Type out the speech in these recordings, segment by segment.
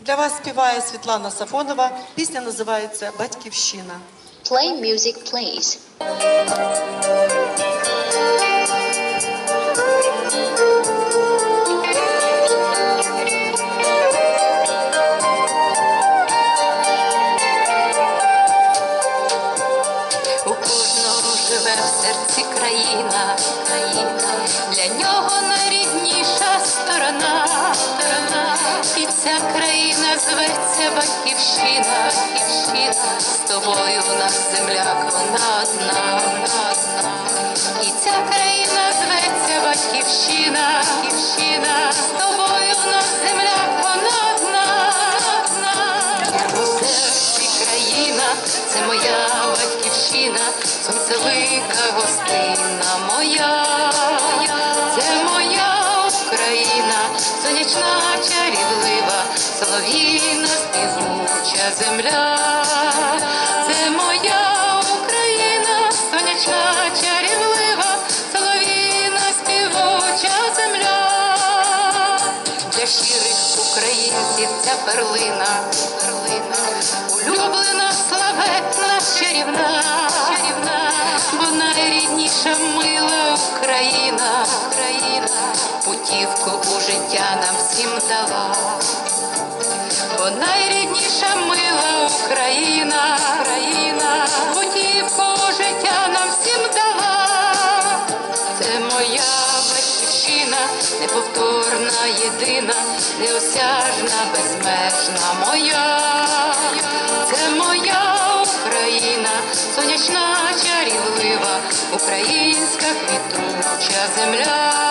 Для вас співає Світлана Сафонова. Пісня називається Батьківщина. Play music, please. У кожного живе в серці країна, країна, для нього найрідніша сторона, сторона. І ця країна зветься батьківщина, батьківщина. З тобою в нас земляк, вона одна, вона одна. І ця країна зветься батьківщина, батьківщина. З тобою в нас земляк, вона одна, одна. Серці країна, це моя батьківщина, сонцевика гостина моя, це моя Україна, сонячна чарівлива, солов'їна співуча земля, це моя Україна, сонячна чарівлива, солов'їна співуча земля. Для щирих українців ця перлина, перлина, улюблена, славетна, чарівна, чарівна, бо найрідніша мила Україна, Україна, путівку у життя нам всім дала. Бо найрідніша мила Україна, Україна, путівку життя нам всім дала. Це моя батьківщина, неповторна, єдина, неосяжна, безмежна моя. Це моя Україна, сонячна, чарівлива, українська квітуча земля.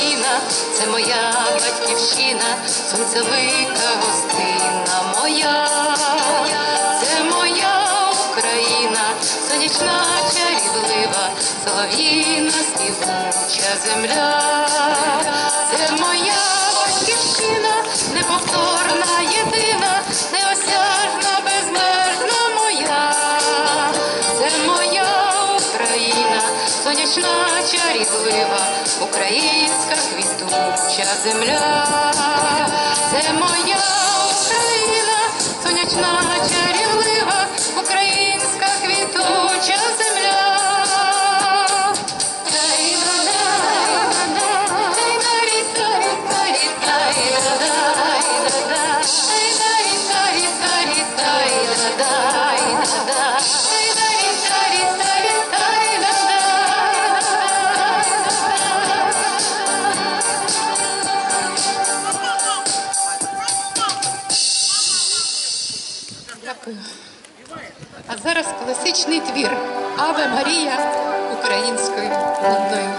Серці країна, це моя батьківщина, сонцевика гостина моя, це моя Україна, сонячна чарівлива, солов'їна співуча земля, це моя батьківщина, неповторна, єдина, неосяжна, безмежна моя, це моя Україна, сонячна чарівлива, квітуча земля. Це моя Україна, сонячна чарівлива, класичний твір. Аве Марія українською рідною